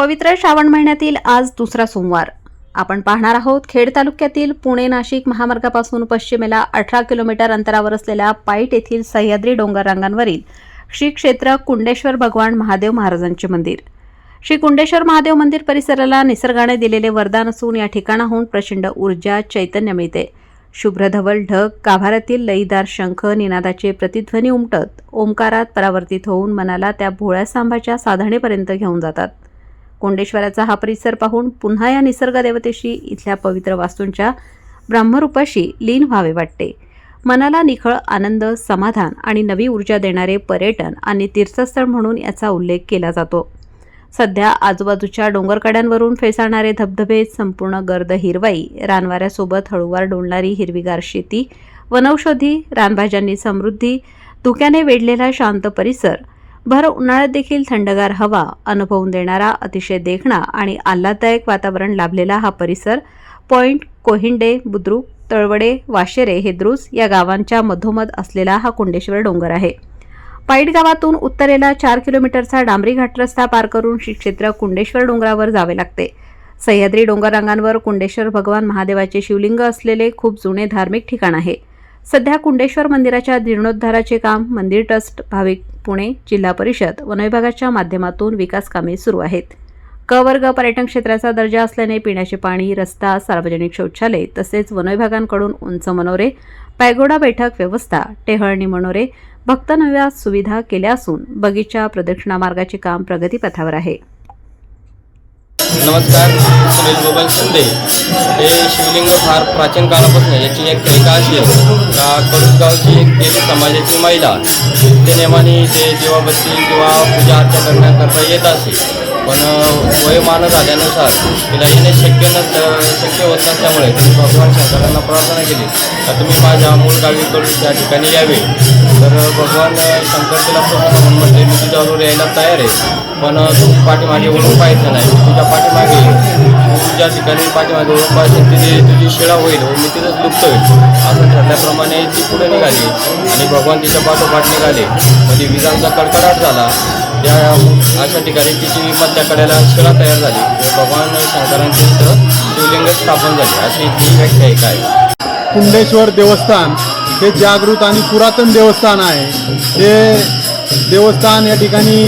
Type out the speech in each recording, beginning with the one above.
पवित्र श्रावण महिन्यातील आज दुसरा सोमवार. आपण पाहणार आहोत खेड तालुक्यातील पुणे नाशिक महामार्गापासून पश्चिमेला अठरा किलोमीटर अंतरावर असलेल्या पाईट येथील सह्याद्री डोंगर रांगांवरील श्री क्षेत्र कुंडेश्वर भगवान महादेव महाराजांचे मंदिर. श्री कुंडेश्वर महादेव मंदिर परिसराला निसर्गाने दिलेले वरदान असून या ठिकाणाहून प्रचंड ऊर्जा चैतन्य मिळते. शुभ्र धवल ढग गाभाऱ्यातील लईदार शंख निनादाचे प्रतिध्वनी उमटत ओंकारात परावर्तित होऊन मनाला त्या भोळ्या सांभाच्या साधनेपर्यंत घेऊन जातात. कोंडेश्वराचा हा परिसर पाहून पुन्हा या निसर्ग देवतेशी इथल्या पवित्र वास्तूंच्या ब्रह्मरूपाशी लीन व्हावे वाटते. मनाला निखळ आनंद समाधान आणि नवी ऊर्जा देणारे पर्यटन आणि तीर्थस्थळ म्हणून याचा उल्लेख केला जातो. सध्या आजूबाजूच्या डोंगरकड्यांवरून फेसाळणारे धबधबे संपूर्ण गर्द हिरवाई रानवाऱ्यासोबत हळूवार डोलणारी हिरवीगार शेती वनौषधी रानभाज्यांनी समृद्धी धुक्याने वेढलेला शांत परिसर भर उन्हाळ्यात देखील थंडगार हवा अनुभवून देणारा अतिशय देखणा आणि आल्हाददायक वातावरण लाभलेला हा परिसर पॉइंट कोहिंडे बुद्रुक तळवडे वाशेरे हेद्रुस या गावांच्या मधोमध असलेला हा कुंडेश्वर डोंगर आहे. पाईट गावातून उत्तरेला चार किलोमीटरचा डांबरी घाट रस्ता पार करून श्री क्षेत्र कुंडेश्वर डोंगरावर जावे लागते. सह्याद्री डोंगररांगांवर कुंडेश्वर भगवान महादेवाचे शिवलिंग असलेले खूप जुने धार्मिक ठिकाण आहे. सध्या कुंडेश्वर मंदिराच्या जीर्णोद्धाराचे काम मंदिर ट्रस्ट भाविक पुणे जिल्हा परिषद वनविभागाच्या माध्यमातून विकास कामे सुरू आहेत. क वर्ग पर्यटन क्षेत्राचा दर्जा असल्याने पिण्याचे पाणी रस्ता सार्वजनिक शौचालय तसेच वनविभागांकडून उंच मनोरे पॅगोडा बैठक व्यवस्था टेहळणी मनोरे भक्त नव्या सुविधा केल्या असून बगीचा प्रदक्षिणा मार्गाचे काम प्रगतीपथावर आहे. नमस्कार सुरेश गोपाल शिंदे. हे शिवलिंग फार प्राचीन काळापासून याची एक करिका अशी आहे. का एक देवी समाजाची महिला. ते नेमाने ते देवाबत्ती किंवा पूजा अर्चा करण्याकरता येत असे. पण वयमान झाल्यानुसार तिला येणे शक्य नसतं शक्य होत नसल्यामुळे त्यांनी भगवान शंकरांना प्रार्थना केली. का तुम्ही माझ्या मूळ गावी करून त्या ठिकाणी यावे. तर भगवान शंकर तिला म्हणून म्हटले मी तुझ्यावर यायला तयार आहे. पण तू पाठीमागे वळून पाहायचं नाही. मी तुझ्या पाठीमागे तू ज्या ठिकाणी पाठीमागे वळून पाहिजे तिथे तुझी शिळा होईल व मी तिथंच लुप्त होईल असं ठरल्याप्रमाणे ती पुढे निघाली. आणि भगवान तिच्या पाठोपाठ निघाले. म्हणजे विजांचा कडकडाट झाला. या अशा ठिकाणी तिची मधल्या कड्याला शिळा तयार झाली. भगवान शंकरांची इथं शिवलिंग स्थापन झाले. अशी ती व्याख्या आहे. कुंडेश्वर देवस्थान हे जागृत आणि पुरातन देवस्थान आहे. हे देवस्थान या ठिकाणी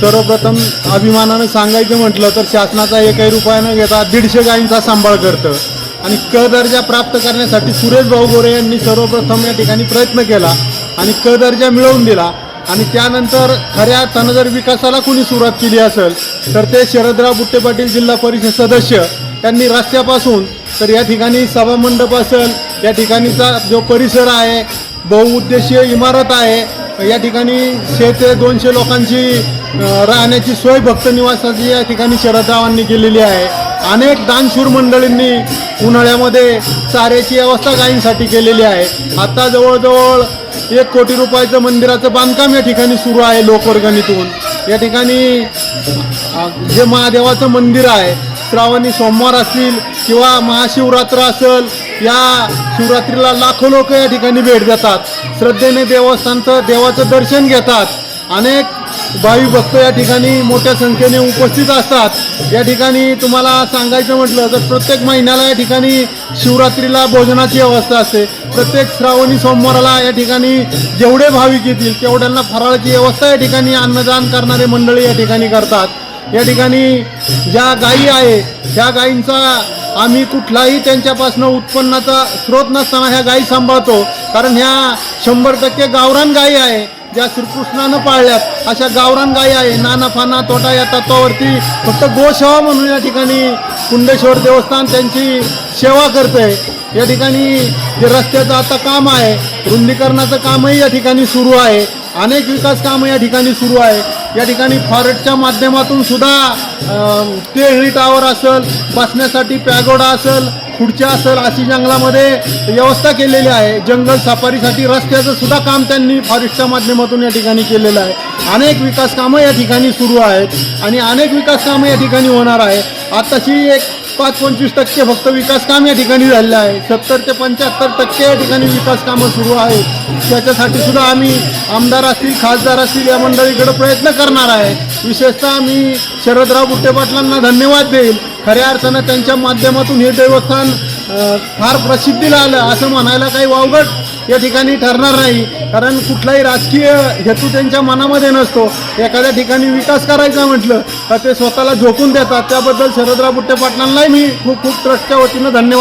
सर्वप्रथम अभिमानानं सांगायचं म्हटलं तर शासनाचा एकही रुपया न घेता दीडशे गायींचा सांभाळ करतं. आणि क दर्जा प्राप्त करण्यासाठी सुरेश भाऊ गोरे यांनी सर्वप्रथम या ठिकाणी प्रयत्न केला आणि क दर्जा मिळवून दिला. आणि त्यानंतर खऱ्या तनजर विकासाला कुणी सुरुवात केली असेल तर ते शरदराव बुट्टे पाटील जिल्हा परिषद सदस्य. त्यांनी रस्त्यापासून तर या ठिकाणी सभामंडप असेल या ठिकाणीचा जो परिसर आहे बहुउद्देशीय इमारत आहे या ठिकाणी शे ते दोनशे लोकांची राहण्याची सोय भक्त निवासाची या ठिकाणी शरदरावांनी केलेली आहे. अनेक दानशूर मंडळींनी उन्हाळ्यामध्ये चाऱ्याची व्यवस्था गायींसाठी केलेली आहे. आता जवळजवळ एक कोटी रुपयाचं मंदिराचं बांधकाम या ठिकाणी सुरू आहे लोकवर्गणीतून. या ठिकाणी जे महादेवाचं मंदिर आहे श्रावणी सोमवार असतील किंवा महाशिवरात्र असेल या शिवरात्रीला लाखो लोक या ठिकाणी भेट देतात. श्रद्धेने देवस्थानचं देवाचं दर्शन घेतात. अनेक भावी भक्त या ठिकाणी मोठ्या संख्येने उपस्थित असतात. या ठिकाणी तुम्हाला सांगायचं म्हटलं तर प्रत्येक महिन्याला या ठिकाणी शिवरात्रीला भोजनाची व्यवस्था असते. प्रत्येक श्रावणी सोमवाराला या ठिकाणी जेवढे भाविक येतील तेवढ्यांना फराळाची व्यवस्था या ठिकाणी अन्नदान करणारे मंडळी या ठिकाणी करतात. या ठिकाणी ज्या गायी आहे त्या गायींचा आम्ही कुठलाही त्यांच्यापासून उत्पन्नाचा स्रोत नसताना ह्या गायी सांभाळतो. कारण ह्या शंभर टक्के गावरान गायी आहे. ज्या श्रीकृष्णानं पाळल्यात अशा गावरान गायी आहे नाना फाना तोटा या तत्वावरती फक्त गोसेवा म्हणून या ठिकाणी कुंडेश्वर देवस्थान त्यांची सेवा करतंय. या ठिकाणी जे रस्त्याचं आता काम आहे रुंदीकरणाचं कामही या ठिकाणी सुरू आहे. अनेक विकास कामं या ठिकाणी सुरू आहे. या ठिकाणी फॉरेटच्या माध्यमातून सुद्धा टेहळी टावर असेल बसण्यासाठी पॅगोडा असेल पुढच्या सर जंगलामध्ये व्यवस्था केलेली आहे. जंगल सफारीसाठी रस्त्याचं सुद्धा काम त्यांनी फॉरेस्टच्या माध्यमातून या ठिकाणी केलेलं आहे. अनेक विकास कामं या ठिकाणी सुरू आहेत आणि अनेक विकास कामं या ठिकाणी होणार आहे. आताची एक पाच पंचवीस टक्के फक्त विकास काम या ठिकाणी झालेलं आहे. सत्तर ते पंच्याहत्तर टक्के या ठिकाणी विकास कामं सुरू आहेत. त्याच्यासाठी सुद्धा आम्ही आमदार असतील खासदार असतील या मंडळीकडे प्रयत्न करणार आहे. विशेषतः मी शरदराव बुट्टे पाटलांना धन्यवाद देईल. खऱ्या अर्थानं त्यांच्या माध्यमातून हे देवस्थान फार प्रसिद्धीला आलं. असं म्हणायला काही वावगट या ठिकाणी ठरणार नाही. कारण कुठलाही राजकीय हेतू त्यांच्या मनामध्ये नसतो. एखाद्या ठिकाणी विकास करायचा म्हटलं तर ते स्वतःला झोकून देतात. त्याबद्दल शरदराव बुट्टे पाटलांनाही मी खूप खूप ट्रस्टच्या वतीनं धन्यवाद